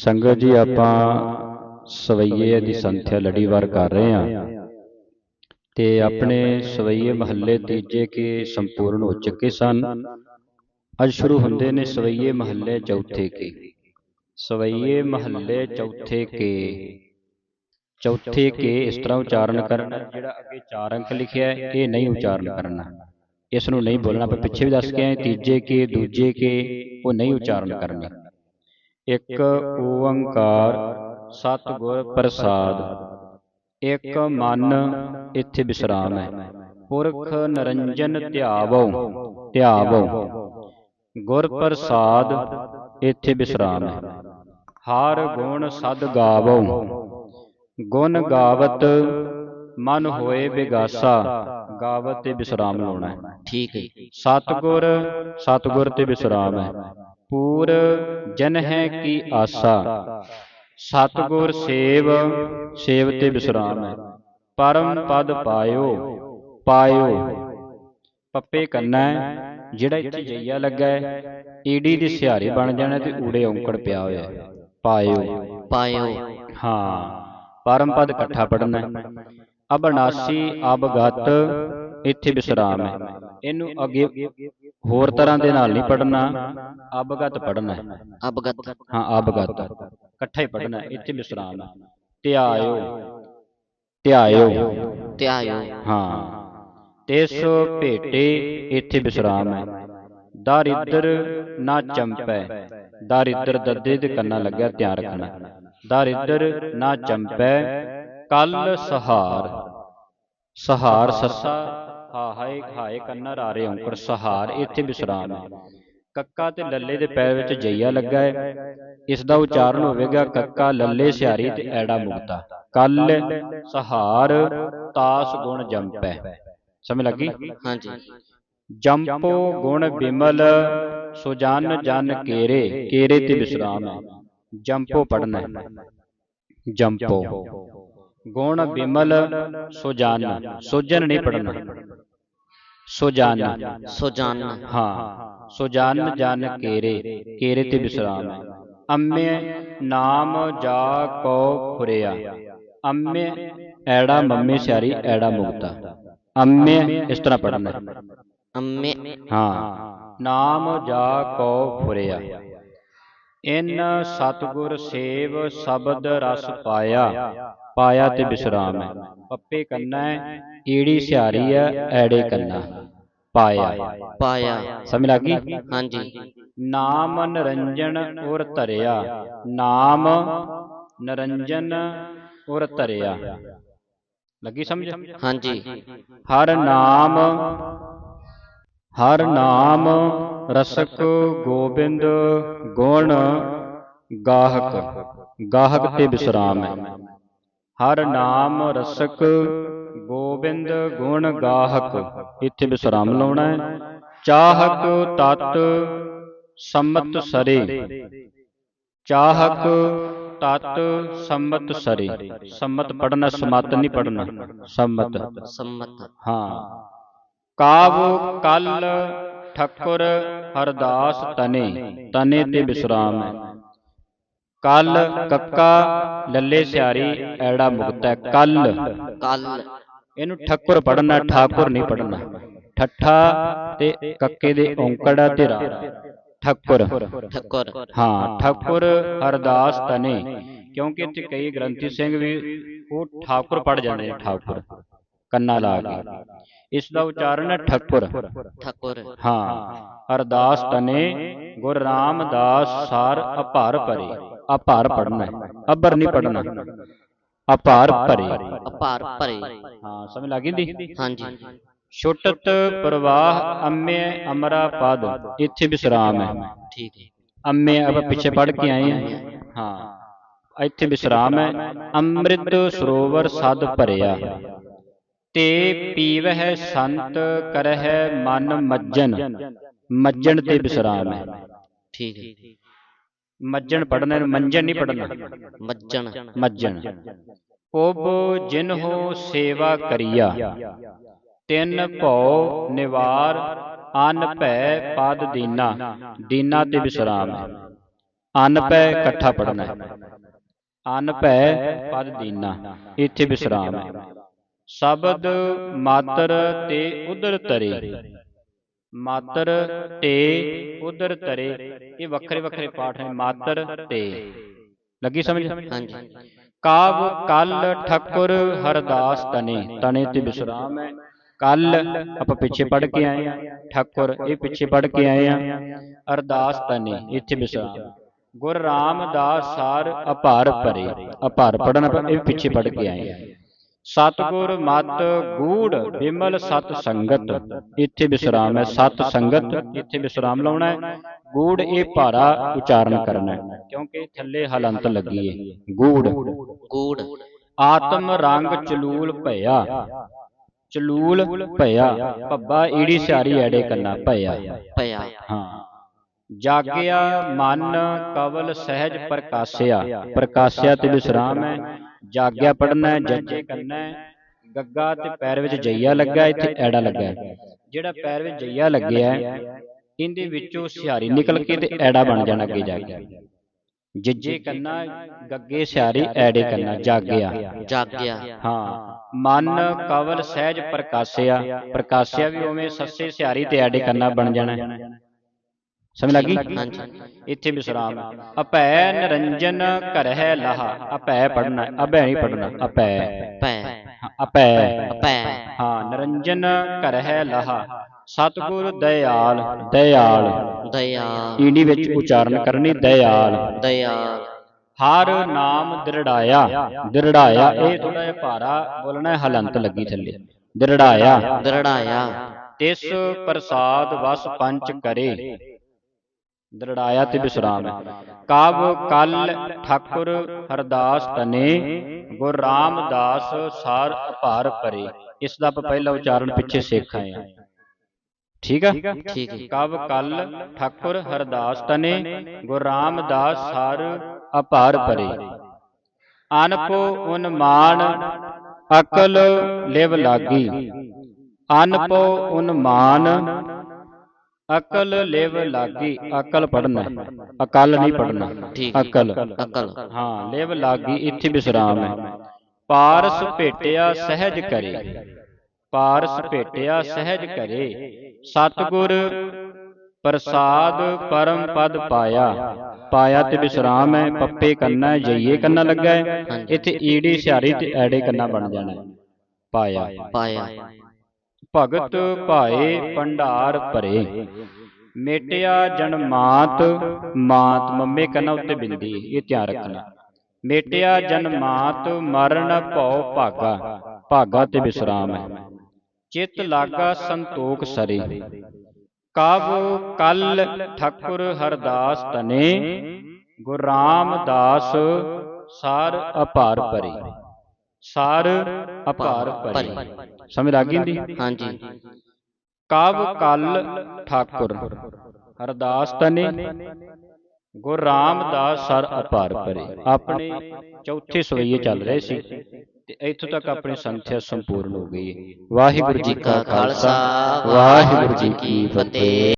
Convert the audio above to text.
ਸੰਗਤ ਜੀ ਆਪਾਂ ਸਵਈਏ ਦੀ ਸੰਥਿਆ ਲੜੀਵਾਰ ਕਰ ਰਹੇ ਹਾਂ। ਤੇ ਆਪਣੇ ਸਵਈਏ ਮਹੱਲੇ ਤੀਜੇ ਕੇ ਸੰਪੂਰਨ ਹੋ ਚੁੱਕੇ ਸਨ। ਅੱਜ ਸ਼ੁਰੂ ਹੁੰਦੇ ਨੇ ਸਵਈਏ ਮਹੱਲੇ ਚੌਥੇ ਕੇ। ਸਵਈਏ ਮਹੱਲੇ ਚੌਥੇ ਕੇ। ਚੌਥੇ ਕੇ ਇਸ ਤਰ੍ਹਾਂ ਉਚਾਰਨ ਕਰਨਾ। ਜਿਹੜਾ ਅੱਗੇ ਚਾਰ ਅੰਕ ਲਿਖਿਆ ਹੈ ਇਹ ਨਹੀਂ ਉਚਾਰਨ ਕਰਨਾ। ਇਸ ਨੂੰ ਨਹੀਂ ਬੋਲਣਾ ਆਪਾਂ ਪਿੱਛੇ ਵੀ ਦੱਸ ਕੇ ਆਏ ਤੀਜੇ ਕੇ ਦੂਜੇ ਕੇ ਉਹ ਨਹੀਂ ਉਚਾਰਨ ਕਰਨੇ। ਇੱਕ ਓੰਕਾਰ ਸਤਿਗੁਰ ਪ੍ਰਸਾਦ। ਇੱਕ ਮਨ ਇੱਥੇ ਵਿਸਰਾਮ ਹੈ। ਪੁਰਖ ਨਰੰਜਨ ਧਿਆਵੋ ਧਿਆਵੋ। ਗੁਰ ਪ੍ਰਸਾਦ ਇੱਥੇ ਵਿਸਰਾਮ ਹੈ। ਹਰ ਗੁਣ ਸਦ ਗਾਵੋ। ਗੁਣ ਗਾਵਤ ਮਨ ਹੋਏ ਵਿਗਾਸਾ ਗਾਵਤ ਤੇ ਵਿਸਰਾਮ ਲਾਉਣਾ ਠੀਕ ਹੈ। ਸਤਗੁਰ ਸਤਗੁਰ ਤੇ ਵਿਸਰਾਮ ਹੈ। ਪੂਰ ਜਨ ਹੈ ਕੀ ਆਸਾ। ਸਤਗੁਰ ਸੇਵ ਸੇਵ ਤੇ ਵਿਸਰਾਮ ਹੈ। ਪਰਮ ਪਦ ਪਾਇਓ ਪਾਇਓ। ਪੱਪੇ ਕੰਨਾ ਜਿਹੜਾ ਇੱਥੇ ਜਈਆ ਲੱਗਾ ਹੈ ਈਡੀ ਦੀ ਸਿਹਾਰੀ ਬਣ ਜਾਣਾ ਤੇ ਊੜੇ ਔਂਕੜ ਪਿਆ ਹੋਇਆ ਹੈ। ਪਾਇਓ। ਪਾਇਓ। ਹਾਂ ਪਰਮ ਪਦ ਇਕੱਠਾ ਪੜਨਾ ਅਬਨਾਸੀ ਅਬਗਤ ਇੱਥੇ ਵਿਸਰਾਮ ਹੈ। ਇਹਨੂੰ ਅੱਗੇ ਹੋਰ ਤਰ੍ਹਾਂ ਦੇ ਨਾਲ ਨਹੀਂ ਪੜਨਾ ਅਬਗਤ ਪੜਨਾ ਹੈ। ਅਬਗਤ ਹਾਂ। ਅਬਗਤ ਇਕੱਠਾ ਹੀ ਪੜਨਾ ਇੱਥੇ ਵਿਸਰਾਮ ਹੈ। ਧਿਆਇਓ। ਧਿਆਇਓ। ਧਿਆਇਓ। ਹਾਂ। ਤਿਸ ਭੇਟੇ ਇੱਥੇ ਵਿਸਰਾਮ ਹੈ। ਦਾਰਿਦਰ ਨਾ ਚੰਪੈ। ਦਾਰਿਦਰ ਦੱਦੇ ਦੇ ਕੰਨਾ ਲੱਗਿਆ ਧਿਆਨ ਰੱਖਣਾ। ਦਾਰਿਦਰ ਨਾ ਚੰਪੈ ਕਲ ਸਹਾਰ। ਸਹਾਰ ਸੱਸਾ ਹਾ ਹਾਏ ਹਾਏ ਕੰਨਾ ਰਾਰੇ ਔਂਕੜ ਸਹਾਰ ਇੱਥੇ ਵਿਸਰਾਮ ਹੈ ਕੱਕਾ ਤੇ ਲੱਲੇ ਦੇ ਪੈਰ ਵਿੱਚ ਜਈਆ ਲੱਗਾ ਹੈ ਇਸ ਦਾ ਉਚਾਰਨ ਹੋਵੇਗਾ ਕੱਕਾ ਲੱਲੇ ਸਿਹਾਰੀ ਤੇ ਐੜਾ ਮੁਕਤਾ। ਕਲ ਸਹਾਰ ਤਾਸ ਗੁਣ ਜੰਪੈ। ਸਮਝ ਲੱਗੀ? ਹਾਂਜੀ। ਜੰਪੋ ਗੁਣ ਬਿਮਲ ਸੁਜਨ ਜਨ ਕੇਰੇ ਕੇਰੇ ਤੇ ਵਿਸਰਾਮ ਹੈ ਜੰਪੋ ਪੜਨਾ ਹੈ ਜੰਪੋ। ਗੁਣ ਬਿਮਲ ਸੁਜਨ ਸੁਜਨ ਨਹੀਂ ਪੜਨਾ ਸੁਜਨ ਸੁਜਾਨ ਹਾਂ ਸੁਜਨ ਜਨ ਕੇਰੇ ਕੇਰੇ ਤੇ ਵਿਸਰਾਮ ਹੈ ਅੰਮੇ ਨਾਮ ਜਾ ਕੋ ਫੁਰਿਆ ਅੰਮੇ ਐੜਾ ਮੰਮੇ ਸਿਆਰੀ ਐੜਾ ਮੁਕਤਾ ਅੰਮੇ ਇਸ ਤਰ੍ਹਾਂ ਪੜਨਾ ਹੈ ਅੰਮੇ ਹਾਂ ਨਾਮ ਜਾ ਕੋ ਫੁਰਿਆ ਇਨ ਸਤਗੁਰ ਸੇਵ ਸ਼ਬਦ ਰਸ ਪਾਇਆ ਪਾਇਆ ਤੇ ਵਿਸਰਾਮ ਹੈ। ਪੱਪੇ ਕੰਨਾ ਹੈ ਈੜੀ ਸਿਹਾਰੀ ਹੈ ਐੜੇ ਕੰਨਾ ਪਾਇਆ। ਪਾਇਆ। ਸਮਝ ਲੱਗੀ ਹਾਂਜੀ। ਨਾਮ ਨਰੰਜਨ ਉਰ ਧਰਿਆ। ਨਾਮ ਨਰੰਜਨ ਉਰ ਧਰਿਆ। ਲੱਗੀ ਸਮਝ? ਹਾਂਜੀ। ਹਰ ਨਾਮ ਹਰ ਨਾਮ ਰਸਕ ਗੋਬਿੰਦ ਗੁਣ ਗਾਹਕ ਗਾਹਕ ਤੇ ਵਿਸਰਾਮ ਹੈ ਹਰ ਨਾਮ ਰਸਕ ਗੋਬਿੰਦ ਗੁਣ ਗਾਹਕ ਇੱਥੇ ਵਿਸਰਾਮ ਲਾਉਣਾ ਹੈ। ਚਾਹਕ ਤਤ ਸੰਮਤ ਸਰੇ। ਚਾਹਕ ਤਤ ਸੰਮਤ ਸਰੇ। ਸੰਮਤ ਪੜਨਾ ਸਮਤ ਨਹੀਂ ਪੜਨਾ ਸੰਮਤ। ਸੰਮਤ। ਹਾਂ। ਕਾਵ ਕਲ ਠੱਕੁਰ ਹਰਦਾਸ ਤਨੇ ਤਨੇ ਤੇ ਵਿਸਰਾਮ ਹੈ। ਕਲ ਕੱਕਾ ਲੱਲੇ ਸਿਆਰੀ ਐੜਾ ਮੁਕਤਾ ਕਲ ਕਲ। ਇਹਨੂੰ ਠੱਕੁਰ ਪੜਨਾ ਠਾਕੁਰ ਨਹੀਂ ਪੜਨਾ ਠੱਠਾ ਤੇ ਕੱਕੇ ਦੇ ਔਂਕੜਾ ਤੇ ਰਾ ਠੱਕੁਰ। ਠੱਕੁਰ। ਹਾਂ ਠਾਕੁਰ ਹਰਦਾਸ ਤਨੇ। ਕਿਉਂਕਿ ਇੱਥੇ ਕਈ ਗ੍ਰੰਥੀ ਸਿੰਘ ਵੀ ਉਹ ਠਾਕੁਰ ਪੜ ਜਾਂਦੇ ਨੇ ਠਾਕੁਰ। ਕੰਨਾ ਲਾ ਕੇ। ਇਸ ਦਾ ਉਚਾਰਨ ਹੈ ਠੱਕੁਰ। ਠੱਕੁਰ। ਹਾਂ ਅਰਦਾਸ ਤਨੇ ਗੁਰ ਰਾਮਦਾਸ ਸਾਰ ਅਭਾਰ ਭਰੇ ਅਭਾਰ ਪੜਨਾ ਹੈ। ਅਬਰ ਨਹੀਂ ਪੜਨਾ ਅਭਾਰ ਭਰੇ ਅਪਾਰ ਭਰੇ ਹਾਂ ਸਮਝ ਲੱਗੀ ਦੀ ਹਾਂਜੀ। ਛੁਟਤ ਪ੍ਰਵਾਹ ਅੰਮੇ ਅਮਰਾ ਪਦ ਇੱਥੇ ਵਿਸਰਾਮ ਹੈ। ਠੀਕ ਹੈ। ਅੰਮੇ ਆਪਾਂ ਪਿੱਛੇ ਪੜ ਕੇ ਆਏ ਹਾਂ। ਹਾਂ ਇੱਥੇ ਵਿਸਰਾਮ ਹੈ। ਅੰਮ੍ਰਿਤ ਸਰੋਵਰ ਸਦ ਭਰਿਆ। ਤੇ ਪੀਵਹਿ ਸੰਤ ਕਰਹਿ ਮਨ ਮੱਜਨ। ਮੱਜਣ ਤੇ ਵਿਸਰਾਮ ਹੈ। ਠੀਕ ਹੈ ਮੱਜਣ ਪੜਨਾ ਮੰਜਣ ਨਹੀਂ ਪੜਨਾ ਮੱਜਣ। ਮੱਜਣ। ਉਬ ਜਿਨਹੁ ਸੇਵਾ ਕਰੀਆ ਤਿੰਨ ਭਉ ਨਿਵਾਰ ਅਨ ਭੈ ਪਦ ਦੀਨਾ ਦੀਨਾ ਤੇ ਵਿਸਰਾਮ ਹੈ। ਅਨ ਪੈ ਇਕੱਠਾ ਪੜਨਾ ਹੈ। ਅਨ ਪੈ ਪਦ ਦੀਨਾ ਇੱਥੇ ਵਿਸਰਾਮ ਹੈ। ਸ਼ਬਦ ਮਾਤਰ ਤੇ ਉਦਰ ਤਰੇ। ਮਾਤਰ ਤੇ ਉਦਰ ਤਰੇ। ਇਹ ਵੱਖਰੇ ਵੱਖਰੇ ਪਾਠ ਨੇ ਮਾਤਰ ਤੇ। ਲੱਗੀ ਸਮਝ? ਹਾਂਜੀ। ਕਾਵ ਕੱਲ ਠੱਕੁਰ ਹਰਦਾਸ ਤਨੇ। ਤਨੇ। ਤੇ ਵਿਸਰਾਮ ਹੈ। ਕੱਲ ਆਪਾਂ ਪਿੱਛੇ ਪੜ ਕੇ ਆਏ ਆ ਠੱਕੁਰ ਇਹ ਪਿੱਛੇ ਪੜ ਕੇ ਆਏ ਆ ਅਰਦਾਸ ਤਨੇ ਇੱਥੇ ਵਿਸਰਾਮ ਗੁਰ ਰਾਮਦਾਸ ਸਾਰ ਅਪਾਰ ਭਰੇ ਅਪਾਰ ਪੜਨਾ ਇਹ ਪਿੱਛੇ ਪੜ ਕੇ ਆਏ ਆ ਸਤਗੁਰ ਮਤ ਗੂੜ ਬਿਮਲ ਸਤ ਸੰਗਤ। ਇੱਥੇ ਵਿਸਰਾਮ ਹੈ ਸਤ ਸੰਗਤ। ਇੱਥੇ ਵਿਸਰਾਮ ਲਾਉਣਾ ਹੈ। ਗੂੜ ਇਹ ਭਾਰਾ ਉਚਾਰਨ ਕਰਨਾ ਹੈ। ਕਿਉਂਕਿ ਥੱਲੇ ਹਲੰਤ ਲੱਗੀ ਹੈ। ਗੂੜ। ਗੂੜ। ਆਤਮ ਰੰਗ ਚਲੂਲ ਭਇਆ। ਚਲੂਲ ਭਇਆ। ਭੱਬਾ ਈੜੀ ਸਿਆਰੀ ਐੜੇ ਕੰਨਾ ਭਇਆ। ਪਿਆ ਹਾਂ। ਜਾਗਿਆ ਮਨ ਕਵਲ ਸਹਿਜ ਪ੍ਰਕਾਸ਼ਿਆ। ਪ੍ਰਕਾਸ਼ਿਆ ਤੇ ਵਿਸਰਾਮ ਹੈ। ਜਾਗਿਆ ਪੜਨਾ ਹੈ ਜੱਜੇ ਕਰਨਾ ਹੈ ਗੱਗਾ ਤੇ ਪੈਰ ਵਿੱਚ ਜਈਆ ਲੱਗਾ ਇੱਥੇ ਐੜਾ ਲੱਗਾ। ਜਿਹੜਾ ਪੈਰ ਵਿੱਚ ਜਈਆ ਲੱਗਿਆ ਇਹਦੇ ਵਿੱਚੋਂ ਸਿਹਾਰੀ ਨਿਕਲ ਕੇ ਤੇ ਐੜਾ ਬਣ ਜਾਣਾ ਅੱਗੇ ਜਾ ਕੇ। ਜੱਜੇ ਕੰਨਾ ਗੱਗੇ ਸਿਹਾਰੀ ਐੜੇ ਕੰਨਾ ਜਾਗਿਆ। ਜਾਗਿਆ। ਹਾਂ। ਮਨ ਕਵਲ ਸਹਿਜ ਪ੍ਰਕਾਸ਼ਿਆ। ਪ੍ਰਕਾਸ਼ਿਆ। ਵੀ ਉਵੇਂ ਸੱਸੇ ਸਿਹਾਰੀ ਤੇ ਐੜੇ ਕੰਨਾ ਬਣ ਜਾਣਾ। ਹੈ। ਸਮਝ ਲੱਗੀ ਹਾਂਜੀ ਇੱਥੇ ਵਿਸਰਾਮ। ਅਪੈ ਨਿਰੰਜਨ ਕਰਹਿ ਲਹਾ ਅਪੈ ਪੜਨਾ ਅਭੈ ਨਹੀਂ ਪੜਨਾ ਅਪੈ ਅਪੈ ਪੈ ਹਾਂ ਨਿਰੰਜਨ ਕਰਹਿ ਲਹਾ। ਸਤਿਗੁਰ ਦਇਆਲ ਦਇਆਲ। ਦਇਆ ਈੜੀ ਵਿੱਚ ਉਚਾਰਨ ਕਰਨੀ ਦਇਆਲ। ਦਇਆਲ। ਹਰ ਨਾਮ ਦ੍ਰਿੜਾਇਆ। ਦ੍ਰਿੜਾਇਆ ਇਹ ਥੋੜਾ ਜਿਹਾ ਭਾਰਾ ਬੋਲਣਾ ਹਲੰਤ ਲੱਗੀ ਥੱਲੇ। ਦ੍ਰਿੜਾਇਆ। ਦਰੜਾਇਆ। ਤਿਸ ਪ੍ਰਸਾਦ ਵਸ ਪੰਚ ਕਰੇ। ਦ੍ਰਿੜਾਇਆ ਤੇ ਵਿਸਰਾਮ ਹੈ। ਕਵ ਕਲ ਠਾਕੁਰ ਹਰਦਾਸ ਤਨੇ ਗੁਰ ਰਾਮਦਾਸ ਸਾਰ ਅਪਾਰ ਪਰੇ। ਇਸ ਦਾ ਆਪਾਂ ਪਹਿਲਾ ਉਚਾਰਨ ਪਿੱਛੇ ਸਿੱਖ ਆਏ ਹਾਂ। ਠੀਕ ਆ? ਠੀਕ ਹੈ ਕਵ ਕਲ ਠਾਕੁਰ ਹਰਦਾਸ ਤਨੇ ਗੁਰ ਰਾਮਦਾਸ ਸਾਰ ਅਪਾਰ ਪਰੇ। ਅਨਪੋ ਉਨਮਾਨ ਅਕਲ ਲਿਵ ਲਾਗੀ। ਅਨਪੋ ਉਨਮਾਨ ਅਕਲ ਲਿਵ ਲਾਗੀ ਅਕਲ ਪੜਨਾ ਅਕਲ ਨਹੀਂ ਪੜਨਾ। ਅਕਲ। ਅਕਲ। ਹਾਂ ਲਿਵ ਲਾਗੀ ਇੱਥੇ ਵਿਸਰਾਮ ਹੈ। ਪਾਰਸ ਭੇਟਿਆ ਸਹਿਜ ਕਰੇ। ਪਾਰਸ ਭੇਟਿਆ ਸਹਿਜ ਕਰੇ। ਸਤਗੁਰ ਪ੍ਰਸਾਦ ਪਰਮ ਪਦ ਪਾਇਆ। ਪਾਇਆ ਤੇ ਵਿਸਰਾਮ ਹੈ ਪੱਪੇ ਕੰਨਾ ਜਈਏ ਕੰਨਾ ਲੱਗਾ ਹੈ। ਇੱਥੇ ਈੜੀ ਸਿਹਾਰੀ ਤੇ ਐੜੇ ਕੰਨਾ ਬਣ ਜਾਣਾ ਹੈ। ਪਾਇਆ। ਪਾਇਆ। ਭਗਤ ਭਾਏ ਭੰਡਾਰ ਭਰੇ। ਮੇਟਿਆ ਜਨਮਾਤ ਮਾਤ ਮੰਮੇ ਕੰਨਾ ਉੱਤੇ ਬਿੰਦੀ। ਇਹ ਧਿਆਨ ਰੱਖਣਾ। ਮੇਟਿਆ ਜਨਮਾਤ ਮਰਨ ਭਉ ਭਾਗਾ। ਭਾਗਾ ਤੇ ਵਿਸਰਾਮ ਹੈ। ਚਿਤ ਲਾਗਾ ਸੰਤੋਖ ਸਰੇ। ਕਵ ਕਲ ਠਾਕੁਰ ਹਰਦਾਸ ਤਨੇ ਗੁਰ ਰਾਮਦਾਸ ਸਾਰ ਅਪਾਰ ਭਰੇ। ਸਾਰ ਅਪਾਰ ਭਰੇ। ਸਮਝ ਲੱਗ ਗਈ ਹੁੰਦੀ? ਹਾਂਜੀ। ਕਵ ਕਲ ਠਾਕੁਰ। ਹਰਦਾਸ ਤਨੇ ਗੁਰ ਰਾਮਦਾਸ ਸਰ ਅਪਾਰ ਭਰੇ। ਆਪਣੇ ਚੌਥੇ ਸਵਈਏ ਚੱਲ ਰਹੇ ਸੀ ਤੇ ਇੱਥੋਂ ਤੱਕ ਆਪਣੀ ਸੰਥਿਆ ਸੰਪੂਰਨ ਹੋ ਗਈ ਹੈ। ਵਾਹਿਗੁਰੂ ਜੀ ਕਾ ਖਾਲਸਾ ਵਾਹਿਗੁਰੂ ਜੀ ਕੀ ਫਤਿਹ।